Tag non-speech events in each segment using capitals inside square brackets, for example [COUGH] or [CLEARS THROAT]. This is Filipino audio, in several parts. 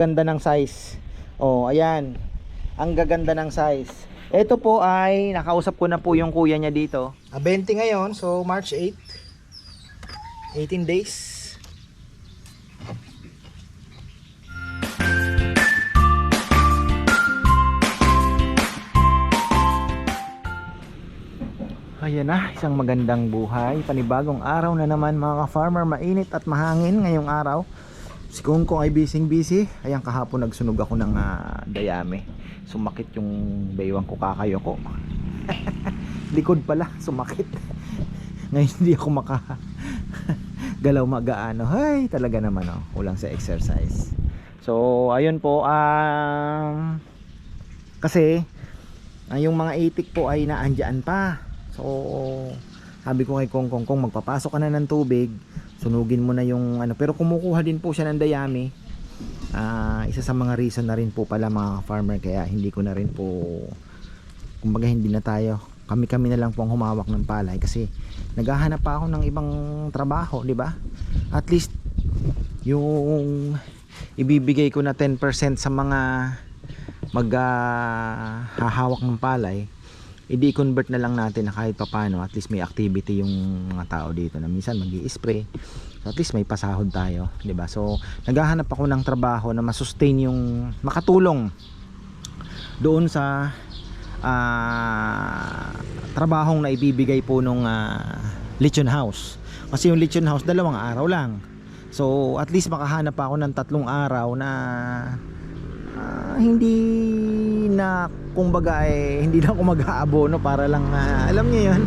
Ganda ng size. Oh, ayan. Ang gaganda ng size. Ito po ay nakausap ko na po yung kuya niya dito. Ah, 20 ngayon, so March 8. 18 days. Ayan na, isang magandang buhay. Panibagong araw na naman mga ka-farmer. Mainit at mahangin ngayong araw. Si Kung Kung ay busy busy. Ayan kahapon nagsunog ako ng ah, dayami. Sumakit yung baywang ko kakayo ko. [LAUGHS] Likod pala, sumakit. [LAUGHS] Ngayon hindi ako maka [LAUGHS] galaw magaano. Hay, talaga naman oh. Kulang sa exercise. So, ayun po um kasi ah, yung mga itik po ay naandyan pa. So, sabi ko kay Kong Kong Kong magpapasok ka na ng tubig, sunugin mo na yung ano, pero kumukuha din po siya ng dayami. Ah, isa sa mga reason na rin po pala mga farmer kaya hindi ko na rin po kumbaga hindi na tayo kami-kami na lang po ang humawak ng palay kasi naghahanap pa ako ng ibang trabaho, di ba? At least yung ibibigay ko na 10% sa mga maghahawak ng palay i-convert na lang natin na kahit papano at least may activity yung mga tao dito na minsan mag spray so at least may pasahod tayo ba? So naghahanap ako ng trabaho na masustain yung makatulong doon sa ah, trabahong na ibibigay po nung ah, lechon house. Kasi yung lechon house dalawang araw lang. So at least makahanap ako ng tatlong araw na ah, hindi na kumbaga eh, hindi na ako mag-aabono para lang ah, alam niyo yun.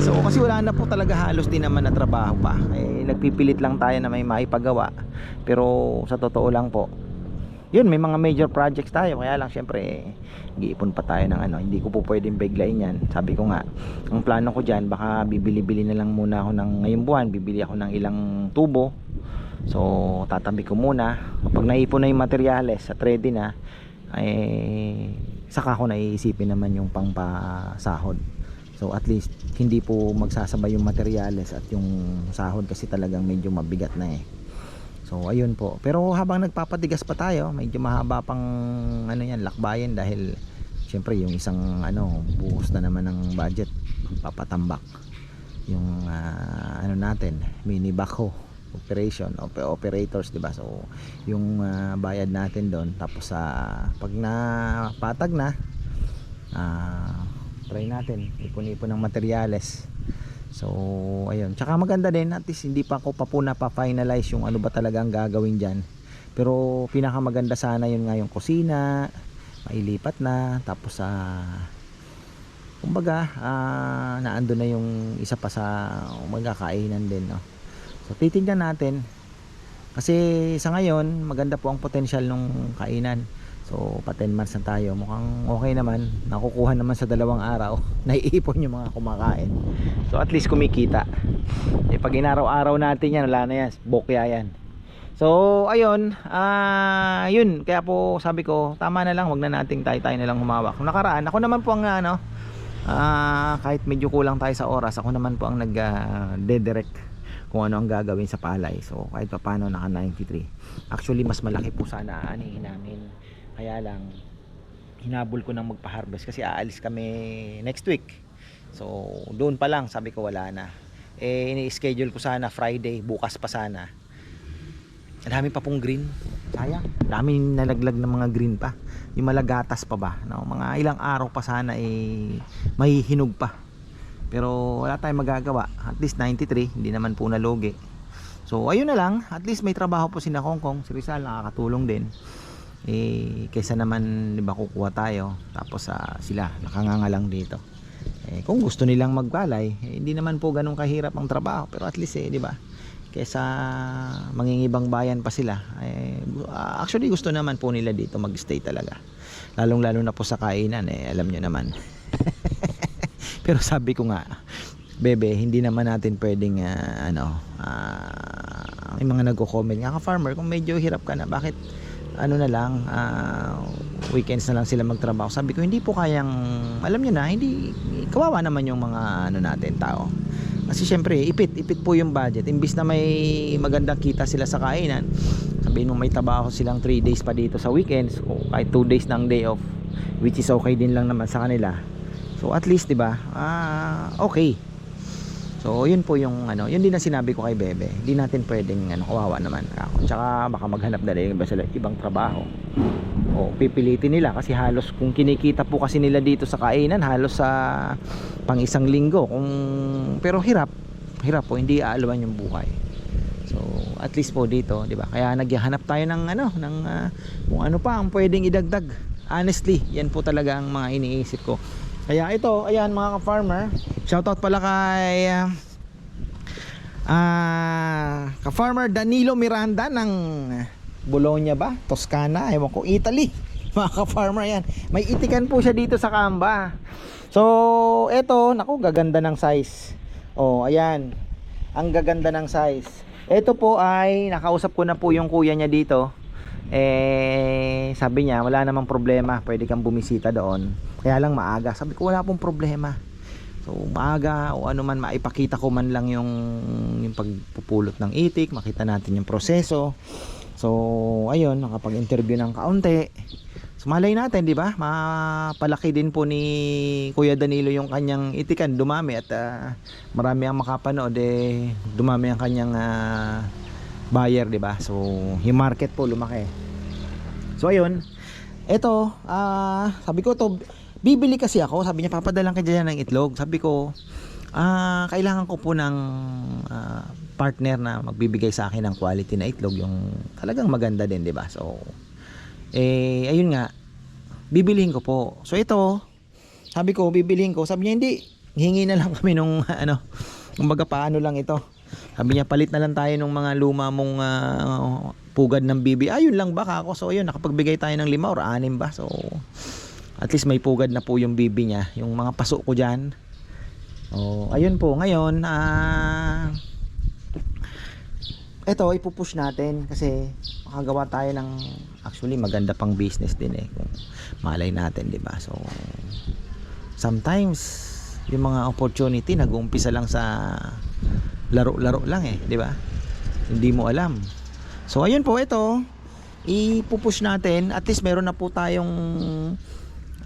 So kasi wala na po talaga halos din naman na trabaho pa. Eh, nagpipilit lang tayo na may maipagawa. Pero sa totoo lang po yun may mga major projects tayo. Kaya lang syempre giipon pa tayo ng ano hindi ko po pwedeng biglayin yan. Sabi ko nga ang plano ko dyan baka bibili-bili na lang muna ako ng ngayong buwan. Bibili ako ng ilang tubo. So tatabi ko muna. Kapag naipon na yung materyales at ready na ay saka ko naiisipin naman yung pangpasahod so at least hindi po magsasabay yung materyales at yung sahod kasi talagang medyo mabigat na eh So ayun po. Pero habang nagpapatigas pa tayo, medyo mahaba pang ano yan, lakbayan dahil syempre yung isang ano, buhos na naman ng budget, papatambak. Yung ah, ano natin, mini backhoe operation op- operators 'di ba so yung ah, bayad natin doon tapos sa pag napatag na ah, try natin ipon-ipon ng materyales So, ayun. Tsaka maganda din, at least hindi pa ako pa po pa-finalize yung ano ba talaga ang gagawin dyan. Pero pinakamaganda sana yun nga yung kusina, mailipat na, tapos sa kumbaga, ah, naando na yung isa pa sa magkakainan din, no. So, titingnan natin. Kasi sa ngayon, maganda po ang potential ng kainan. So, pa 10 months na tayo. Mukhang okay naman. Nakukuha naman sa dalawang araw. [LAUGHS] Naiipon yung mga kumakain. So, at least kumikita. Eh, pag inaraw-araw natin yan, wala na yan. Bokya yan. So, ayun. Ah, yun. Kaya po, sabi ko, tama na lang. Wag na nating tayo-tayo na lang humawak. Nung nakaraan, ako naman po ang ano, ah, kahit medyo kulang tayo sa oras, ako naman po ang nag-dedirect kung ano ang gagawin sa palay. So, kahit pa paano naka 93. Actually, mas malaki po sana aanihin namin. Kaya lang hinabol ko nang magpa-harvest kasi aalis kami next week. So doon pa lang sabi ko wala na. Eh ini-schedule ko sana Friday bukas pa sana. Ang dami pa pong green. Sayang. Dami nalaglag ng mga green pa. Yung malagatas pa ba? No? mga ilang araw pa sana eh may hinog pa pero wala tayong magagawa. At least 93 hindi naman po nalogi so ayun na lang. At least may trabaho po si Nakongkong si Rizal nakakatulong din. Eh kaysa naman 'di ba kukuha tayo. Tapos sa sila nakanganga lang dito. Eh kung gusto nilang magbalay eh, hindi naman po ganun kahirap ang trabaho. Pero at least eh 'di ba kaysa mangingibang bayan pa sila eh, ah, actually gusto naman po nila dito magstay talaga. Lalong lalo na po sa kainan eh alam nyo naman [LAUGHS] pero sabi ko nga bebe hindi naman natin pwedeng ah, ano ah, may mga nagko-comment nga ka farmer kung medyo hirap ka na bakit ano na lang ah, weekends na lang sila magtrabaho? Sabi ko hindi po kayang alam nyo na hindi kawawa naman yung mga ano natin tao. Kasi syempre ipit ipit po yung budget. Imbis na may magandang kita sila sa kainan sabihin mo may trabaho silang 3 days pa dito sa weekends o kahit 2 days ng day off which is okay din lang naman sa kanila so at least 'di ba? Ah okay. So yun po yung ano yun din ang sinabi ko kay Bebe. Hindi natin pwedeng ano kawawa naman. Ako tsaka baka maghanap na rin sila ibang trabaho. O pipilitin nila kasi halos kung kinikita po kasi nila dito sa kainan halos sa pang isang linggo. Kung pero hirap. Hirap po hindi aalawan yung buhay. So at least po dito di ba? Kaya naghahanap tayo ng ano ng ah, kung ano pa ang pwedeng idagdag. Honestly yan po talaga ang mga iniisip ko kaya ito ayan mga ka-farmer. Shoutout pala kay ah, ah ka-farmer Danilo Miranda ng Bologna ba? Toscana, ewan ko, Italy. [LAUGHS] Mga ka-farmer yan may itikan po siya dito sa Kamba. So eto, naku gaganda ng size. Oh ayan. Ang gaganda ng size. Ito po ay nakausap ko na po yung kuya niya dito. Eh sabi niya wala namang problema. Pwede kang bumisita doon kaya lang maaga. Sabi ko wala pong problema. So maaga o ano man maipakita ko man lang yung yung pagpupulot ng itik makita natin yung proseso. So ayun nakapag interview ng kaunti. So malay natin di ba? Mapalaki din po ni Kuya Danilo yung kanyang itikan. Dumami at ah, marami ang makapanood eh dumami ang kanyang ah, buyer di ba? So yung market po lumaki. So ayun. Eto ah sabi ko to bibili kasi ako. Sabi niya papadalang ka dyan ng itlog. Sabi ko ah kailangan ko po ng ah, partner na magbibigay sa akin ng quality na itlog yung talagang maganda din di ba? So eh ayun nga bibilihin ko po. So ito sabi ko bibilihin ko. Sabi niya hindi hingi na lang [LAUGHS] kami nung ano kumbaga paano lang ito. Sabi niya palit na lang tayo ng mga luma mong ah, pugad ng bibi. Ayun lang baka ako. So ayun nakapagbigay tayo ng lima or anim ba? So at least may pugad na po yung bibi niya yung mga paso ko dyan. Oh, ayun po ngayon ah eto ipupush natin kasi makagawa tayo ng actually maganda pang business din eh kung malay natin 'di ba? So sometimes yung mga opportunity nag-uumpisa lang sa laro-laro lang eh 'di ba? Hindi mo alam. So ayun po ito ipupush natin. At least meron na po tayong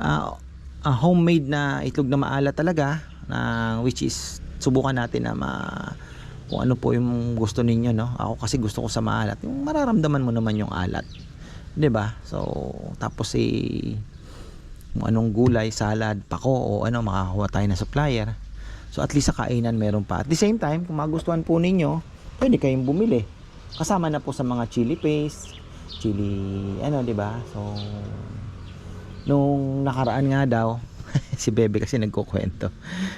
ah, ah, homemade na itlog na maala talaga na which is subukan natin na ma kung ano po yung gusto ninyo no? Ako kasi gusto ko sa maalat. Yung mararamdaman mo naman yung alat 'di ba? So tapos eh kung anong gulay salad pako o ano makakakuha tayo ng supplier. So at least sa kainan meron pa. At the same time kung magustuhan po ninyo pwede kayong bumili. Kasama na po sa mga chili paste chili ano 'di ba? So nung nakaraan nga daw [LAUGHS] si Bebe kasi nagkukwento.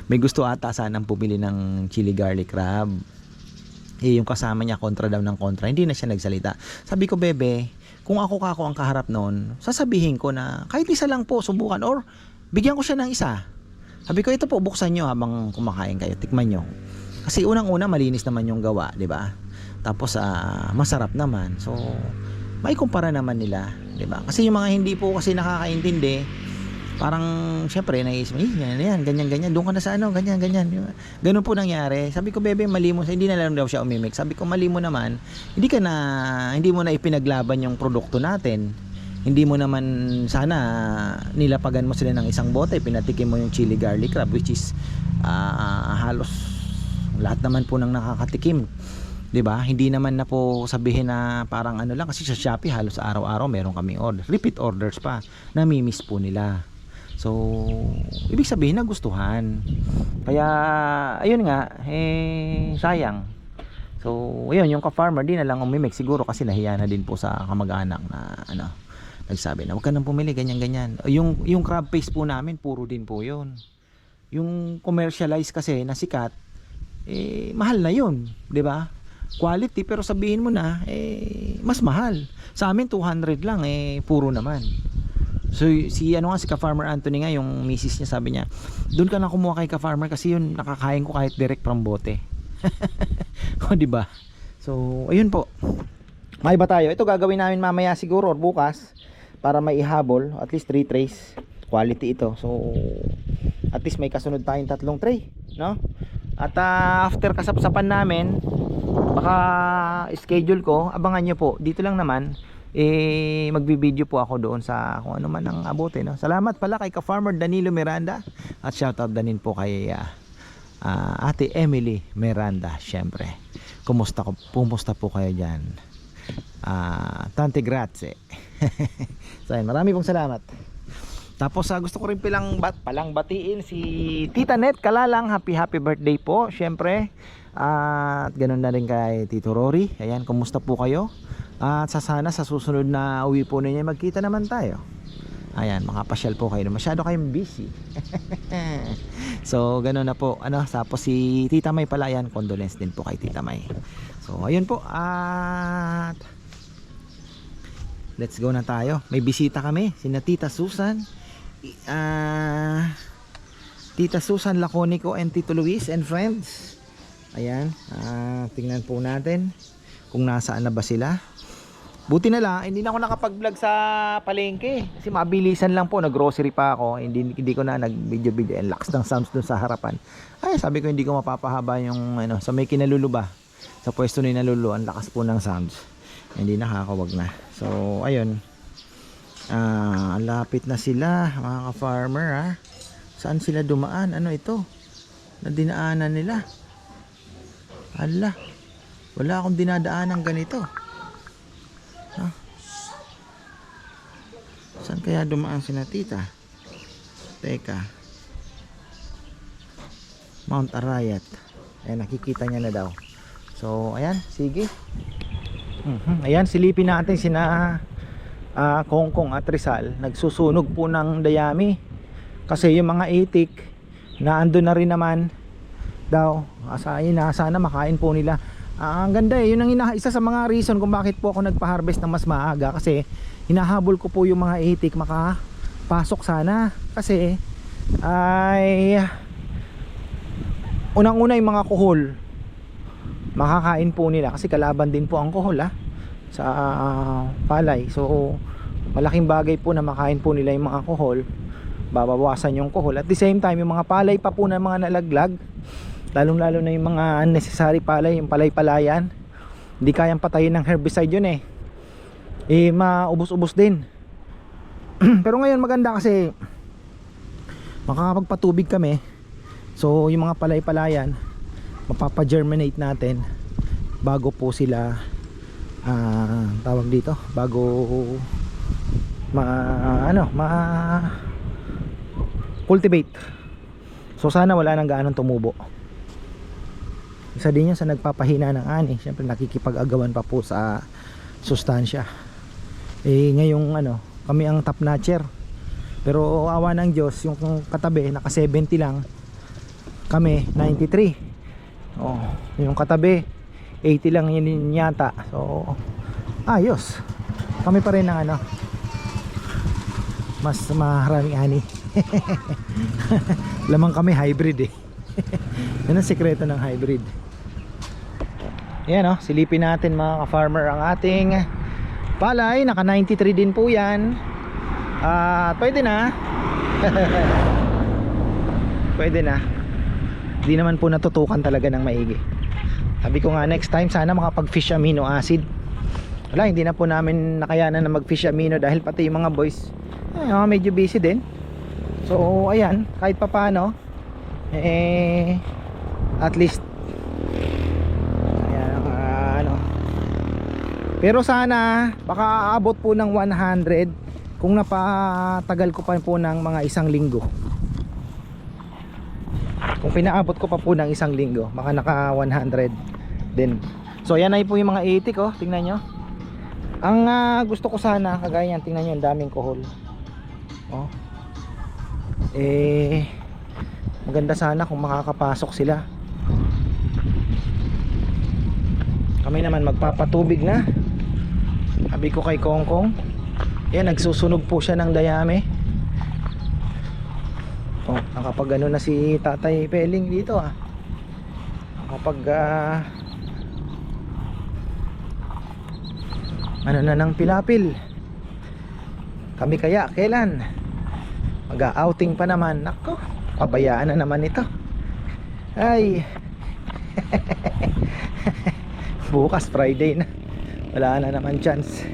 May gusto ata sanang bumili ng chili garlic crab eh, yung kasama niya kontra daw ng kontra hindi na siya nagsalita. Sabi ko bebe kung ako kako ang kaharap noon sasabihin ko na kahit isa lang po subukan or bigyan ko siya ng isa. Sabi ko ito po buksan nyo habang kumakain kayo tikman nyo kasi unang una malinis naman yung gawa di ba? Tapos ah, masarap naman. So may kumpara naman nila di ba? Kasi yung mga hindi po kasi nakakaintindi parang syempre naisip eh yan, yan ganyan ganyan doon ka na sa ano ganyan ganyan. Ganun po nangyari. Sabi ko bebe mali mo hindi na lang daw siya umimik. Sabi ko mali mo naman hindi ka na hindi mo na ipinaglaban yung produkto natin. Hindi mo naman sana nilapagan mo sila ng isang bote pinatikim mo yung chili garlic crab which is ah, halos lahat naman po ng nakakatikim 'di ba? Hindi naman na po sabihin na parang ano lang kasi sa Shopee halos araw-araw meron kami order. Repeat orders pa. Nami-miss po nila. So, ibig sabihin nagustuhan. Kaya ayun nga, eh sayang. So, ayun yung ka-farmer di na lang umimik siguro kasi nahiya na din po sa kamag-anak na ano, nagsabi na huwag ka nang pumili ganyan ganyan. Yung yung crab paste po namin puro din po 'yon. Yung commercialized kasi na sikat eh mahal na 'yun, 'di ba? Quality pero sabihin mo na eh mas mahal. Sa amin 200 lang eh puro naman. So si ano nga si Ka-Farmer Anthony nga yung misis niya sabi niya, doon ka na kumuha kay Ka-Farmer kasi yun nakakain ko kahit direct from bote. [LAUGHS] o di ba? So ayun po. May ba tayo? Ito gagawin namin mamaya siguro or bukas para may ihabol at least 3 trays. Quality ito. So at least may kasunod tayong tatlong tray, no? At ah, after kasapsapan namin, baka schedule ko abangan nyo po dito lang naman eh magbibideo po ako doon sa kung ano man ang abote no? salamat pala kay ka-farmer Danilo Miranda at shoutout na din po kay ah, ah, ate Emily Miranda syempre kumusta, ko, kumusta po kayo dyan ah, tante grazie [LAUGHS] so ayun, marami pong salamat tapos ah, gusto ko rin pilang bat, palang batiin si Tita Net Kalalang. Happy happy birthday po syempre. At ganun na rin kay Tito Rory. Ayan kumusta po kayo? At sa sana sa susunod na uwi po ninyo magkita naman tayo. Ayan makapasyal po kayo. Masyado kayong busy. [LAUGHS] So ganun na po. Ano tapos si Tita May pala yan condolence din po kay Tita May. So ayun po. At let's go na tayo. May bisita kami. Sina Tita Susan ah Tita Susan Laconico and Tito Luis and friends ayan ah, tingnan po natin kung nasaan na ba sila Buti na lang, hindi na ako nakapag-vlog sa palengke. Kasi mabilisan lang po, nag-grocery pa ako. Hindi, hindi ko na nag-video-video. And lakas ng sounds dun sa harapan. Ay, sabi ko hindi ko mapapahaba yung ano, sa may kinaluluba. Sa pwesto ni Nalulu, ang lakas po ng sounds. Hindi nakakawag na. So, ayun. Ah, lapit na sila, mga ka-farmer ha. Saan sila dumaan? Ano ito? Na dinaanan nila. Ala, wala akong dinadaanan ganito. Saan kaya dumaan si tita? Teka. Mount Arayat. Ayan, nakikita niya na daw. So, ayan, sige. Mhm, Ayan, silipin natin sina ah, Kongkong at Rizal. Nagsusunog po ng dayami. Kasi yung mga itik na ando na rin naman daw. Asa, ina, sana makain po nila. Ah, ang ganda eh. Yun ang isa sa mga reason kung bakit po ako nagpa-harvest ng mas maaga. Kasi hinahabol ko po yung mga itik makapasok sana. Kasi ay unang-una yung mga kuhol makakain po nila kasi kalaban din po ang kuhol ah, sa ah, palay. So malaking bagay po na makain po nila yung mga kuhol babawasan yung kuhol at the same time yung mga palay pa po na mga nalaglag lalong lalo na yung mga unnecessary palay yung palay palayan hindi kayang patayin ng herbicide yun eh. Eh maubos-ubos din. [CLEARS THROAT] Pero ngayon maganda kasi makakapagpatubig kami. So yung mga palay palayan mapapa-germinate natin bago po sila ah, tawag dito bago ma ano ma cultivate. So sana wala nang gaanong tumubo. Isa din yan sa nagpapahina ng ani. Syempre nakikipag-agawan pa po sa sustansya. Eh ngayong ano kami ang top notcher. Pero awa ng Diyos yung katabi naka 70 lang. Kami 93 oh, yung katabi 80 lang yun yata. So ayos. Kami pa rin ng ano mas maraming ani. [LAUGHS] Lamang kami hybrid eh. [LAUGHS] Yan ang sekreto ng hybrid. Yan oh silipin natin mga ka-farmer ang ating palay. Naka 93 din po yan. At pwede na. [LAUGHS] Pwede na. Hindi naman po natutukan talaga ng maigi sabi ko nga next time sana makapag fish amino acid. Wala hindi na po namin nakayanan na mag fish amino dahil pati yung mga boys ay, mga medyo busy din. So ayan kahit pa paano eh at least ayan ah, ano. Pero sana baka aabot po ng 100 kung napatagal ko pa po ng mga isang linggo. Kung pinaabot ko pa po ng isang linggo baka naka 100 din. So yan ay po yung mga itik oh. Tingnan nyo. Ang ah, gusto ko sana kagaya yan tingnan nyo ang daming kohol. Oh. Eh maganda sana kung makakapasok sila. Kami naman magpapatubig na. Sabi ko kay Kongkong yan nagsusunog po siya ng dayami. Oh nakapag ano na si tatay Peling dito ah. Nakapag ah, ano na ng pilapil? Kami kaya kailan? Mag-outing pa naman. Nako pabayaan na naman ito. Ay. [LAUGHS] Bukas Friday na. Wala na naman chance.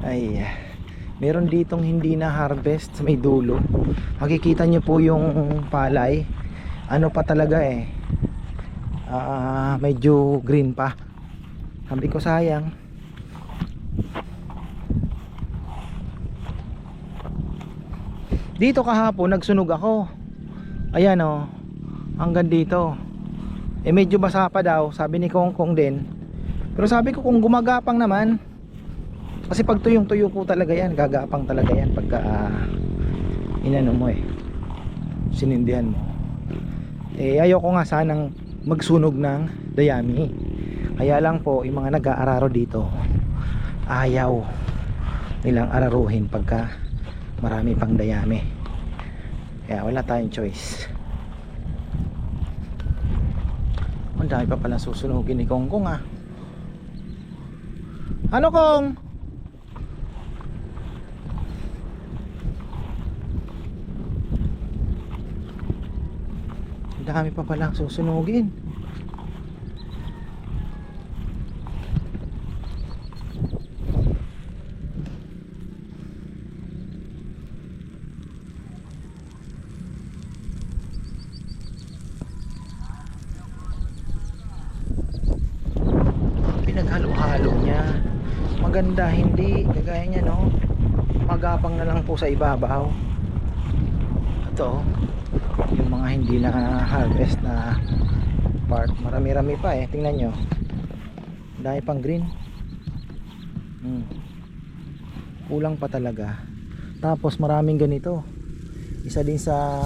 Ay meron ditong hindi na harvest may dulo. Makikita nyo po yung palay. Ano pa talaga eh ah, medyo green pa. Sabi ko sayang. Dito kahapon nagsunog ako. Ayan o hanggang dito. Eh medyo basa pa daw sabi ni Kong Kong din. Pero sabi ko kung gumagapang naman kasi pag tuyong tuyo po talaga yan gagapang talaga yan pagka uh, inano mo eh sinindihan mo. Eh ayoko nga sanang magsunog ng dayami. Kaya lang po yung mga nag-aararo dito ayaw nilang araruhin pagka marami pang dayami. Kaya wala tayong choice. Ang dami pa pala susunugin ni Kong Kong ah. Ano Kong? ang dami pa pala susunugin. Pinaghalo-halo niya. Maganda hindi. Kagaya niya no? Magapang na lang po sa ibabaw. Ito oh, yung mga hindi na harvest na part marami-rami pa eh tingnan nyo. Dahil pang green. Hmm. kulang pa talaga. Tapos maraming ganito. Isa din sa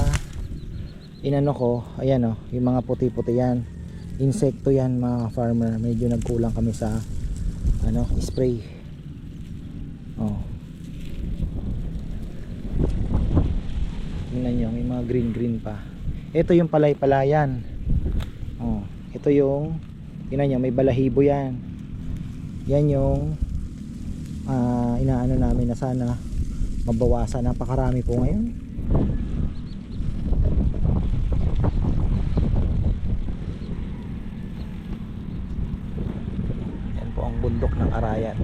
inano ko ayan oh yung mga puti-puti yan. Insekto yan mga farmer. Medyo nagkulang kami sa ano spray oh tingnan nyo may mga green green pa. Ito yung palay palayan oh ito yung tingnan nyo may balahibo yan. Yan yung ah, inaano namin na sana mabawasan. Napakarami po ngayon. Yan po ang bundok ng Arayat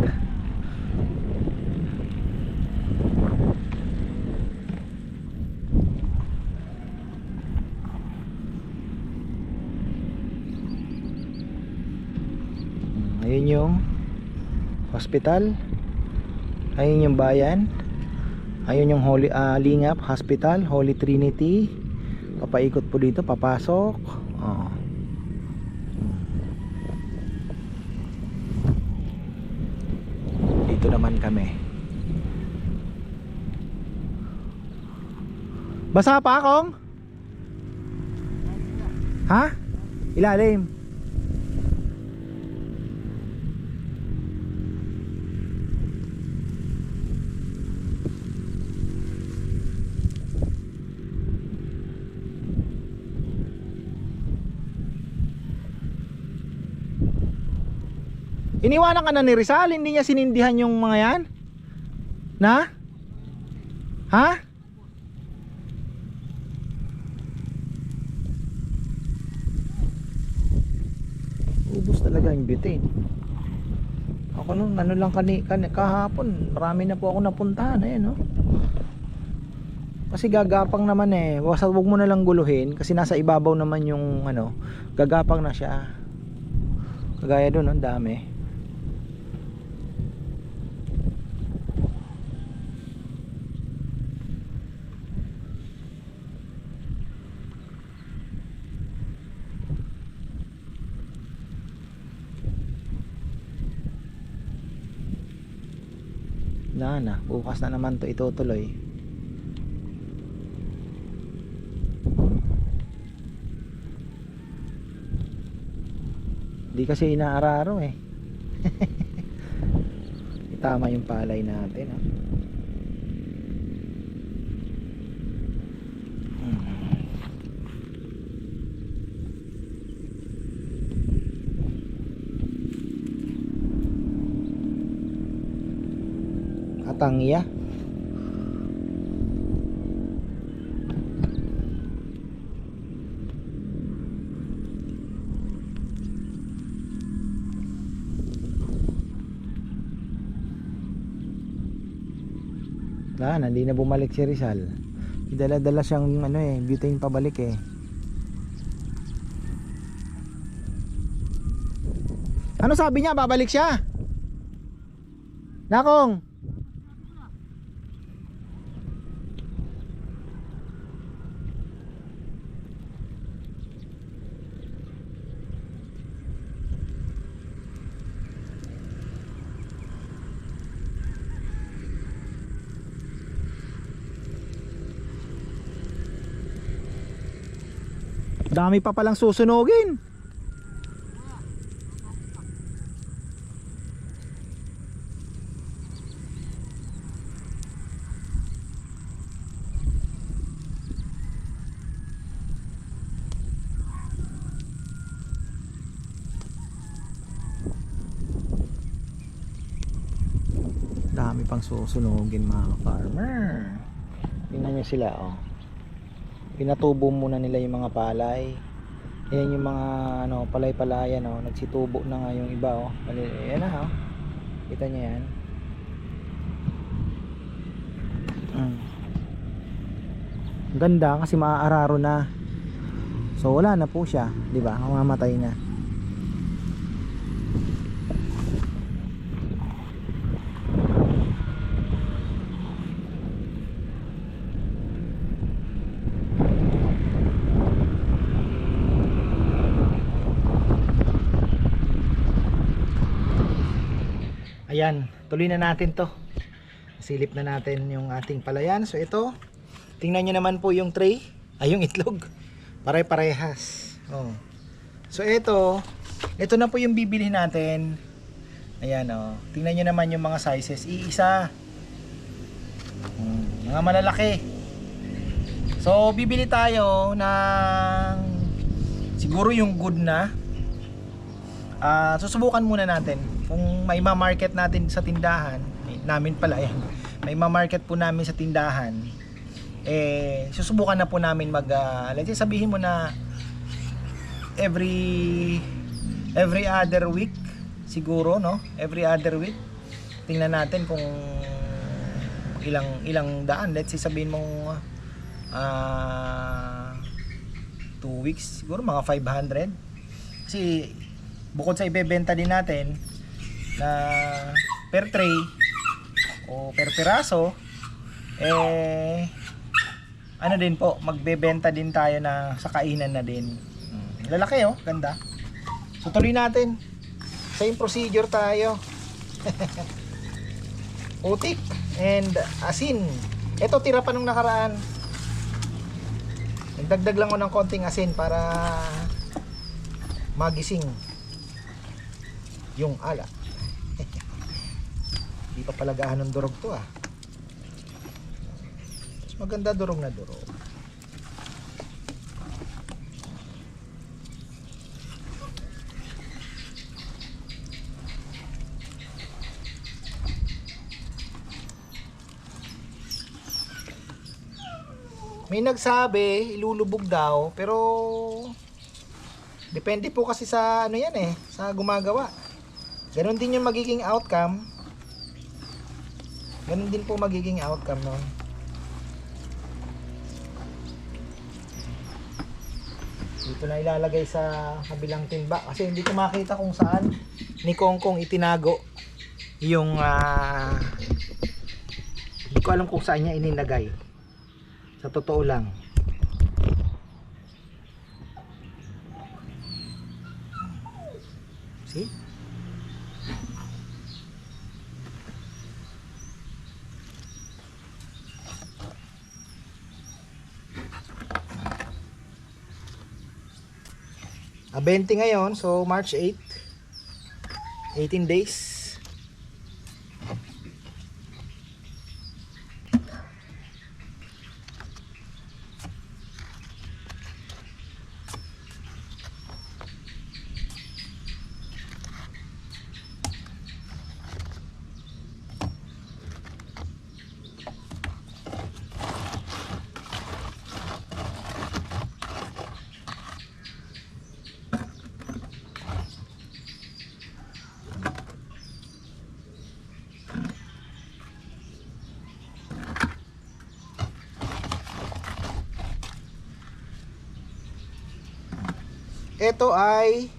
Mm, ayun yung hospital. Ayun yung bayan. Ayun yung Holy ah, Lingap Hospital Holy Trinity. Papaikot po dito papasok. Oh. dito naman kami. Basa pa akong ha? Ilalim Iniwanan ka na ni Rizal, hindi niya sinindihan yung mga yan? Na? Ha? Ubus talaga yung butane. Ako nung ano lang kani, kani kahapon, marami na po ako napuntahan eh no. Kasi gagapang naman eh. Basta wag mo na lang guluhin kasi nasa ibabaw naman yung ano, gagapang na siya. Kagaya doon, ang dami. Na na. Bukas na naman to itutuloy. Di kasi inaararo eh. [LAUGHS] Tama yung palay natin ah. tangya Daan, hindi na bumalik si Rizal. Dala-dala siyang ano eh, butane pabalik eh. Ano sabi niya? Babalik siya? Nakong! Dami pa palang susunugin. Dami pang susunugin mga farmer. Tingnan nyo sila oh pinatubo muna nila yung mga palay. Ayan yung mga ano palay-palayan oh nagsitubo na nga yung iba oh. Ayan na oh. Kita niyo yan. Mm. Ganda kasi maaararo na. So wala na po siya di ba? Mamamatay na Ayan, tuloy na natin to. Silip na natin yung ating palayan. So ito, tingnan nyo naman po yung tray. Ay, yung itlog. [LAUGHS] Pare-parehas. Oh. So ito, ito na po yung bibili natin. Ayan oh. Tingnan nyo naman yung mga sizes. Iisa. Hmm, mga malalaki. So bibili tayo ng siguro yung good na. Ah, susubukan muna natin kung may ma-market natin sa tindahan, eh, namin pala yan. [LAUGHS] May ma-market po namin sa tindahan. Eh susubukan na po namin mag ah, let's say sabihin mo na every every other week siguro no every other week tingnan natin kung ilang ilang daan let's say sabihin mo ah 2 weeks siguro mga 500 kasi bukod sa ibebenta din natin na per tray o per piraso eh ano din po magbebenta din tayo na sa kainan na din. Hmm, lalaki oh ganda. So tuloy natin. Same procedure tayo. [LAUGHS] Utik and asin. Ito tira pa nung nakaraan. Nagdagdag lang ko ng konting asin para magising yung ala Hindi pa palagahan ng durog to ah. Mas maganda durog na durog. May nagsabi, ilulubog daw, pero depende po kasi sa ano yan eh, sa gumagawa. Ganon din yung magiging outcome. Ganon din po magiging outcome nun. Dito na ilalagay sa kabilang timba kasi hindi ko makita kung saan ni Kongkong itinago yung ah, hindi ko alam kung saan niya ininagay. Sa totoo lang. See? 20 ngayon, so March 8. 18 days. Ito ay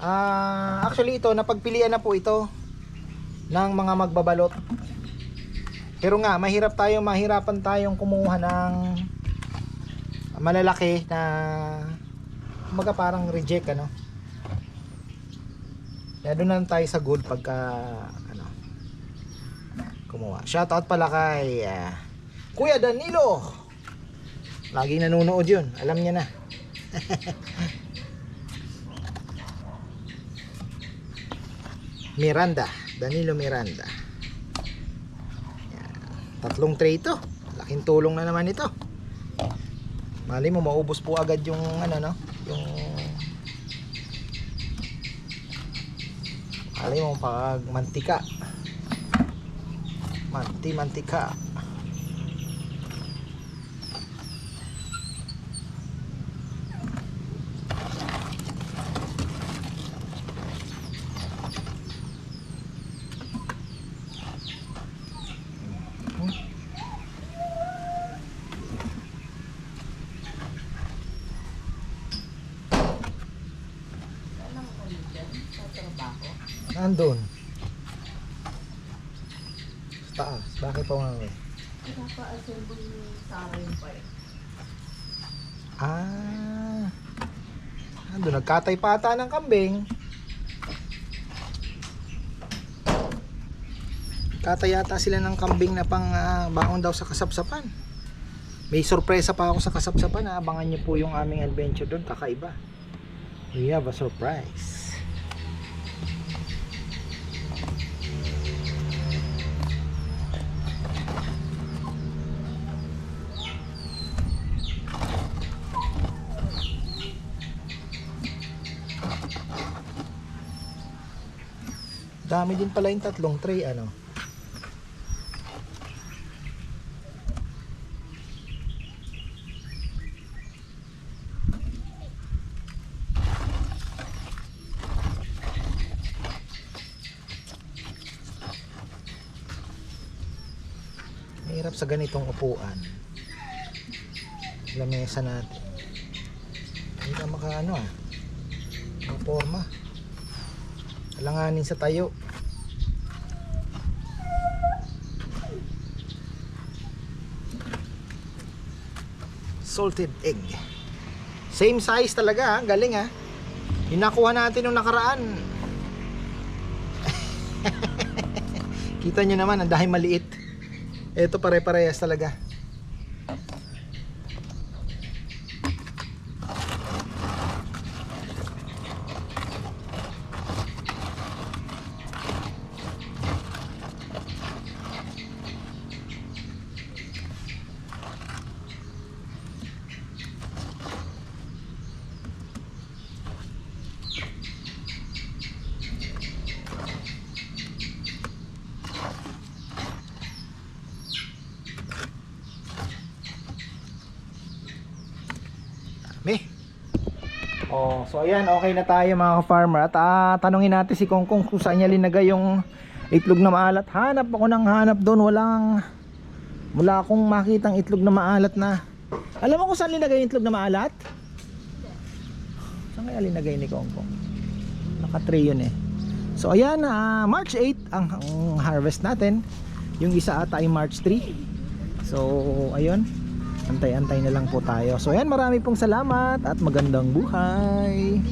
ah, actually ito napagpilian na po ito ng mga magbabalot. Pero nga mahirap tayo, mahirapan tayong kumuha ng malalaki na kumbaga parang reject ano. Kaya doon lang tayo sa good pagka ano kumuha. Shoutout pala kay ah, Kuya Danilo. Laging nanonood yun. Alam niya na. [LAUGHS] Miranda. Danilo Miranda. Yan. Tatlong tray ito. Laking tulong na naman ito. Mali mo, maubos po agad yung ano no? Yung Mali mo pag mantika. Manti mantika. Nandun. Sa taas. Bakit pa nga eh? Pinapa-assemble yung Sarah yung part. Ah. Nandun. Nagkatay pa ata ng kambing. Katay yata sila ng kambing na pang ah, baon daw sa kasapsapan. May sorpresa pa ako sa kasapsapan. ah. Abangan niyo po yung aming adventure doon. Kakaiba. We have a surprise. Dami din pala yung tatlong tray ano. Mahirap sa ganitong upuan. Lamesa natin. Hindi ka maka ano ah. Maporma. Alanganin sa tayo. Salted egg. Same size talaga ha. Galing ha. Yung natin nung nakaraan. [LAUGHS] Kita nyo naman, ang dahil maliit. Ito pare-parehas talaga. Dami. Oh, so ayan, okay na tayo mga ka-farmer. At ah, tanungin natin si Kongkong kung saan niya linagay yung itlog na maalat. Hanap ako ng hanap doon, walang wala akong makitang itlog na maalat na. Alam mo kung saan linagay yung itlog na maalat? Saan kaya linagay ni Kongkong? Naka-tray yun eh. So ayan, ah, March 8 ang, ang harvest natin. Yung isa ata ay March 3. So ayun, antay-antay na lang po tayo. So ayan, marami pong salamat at magandang buhay.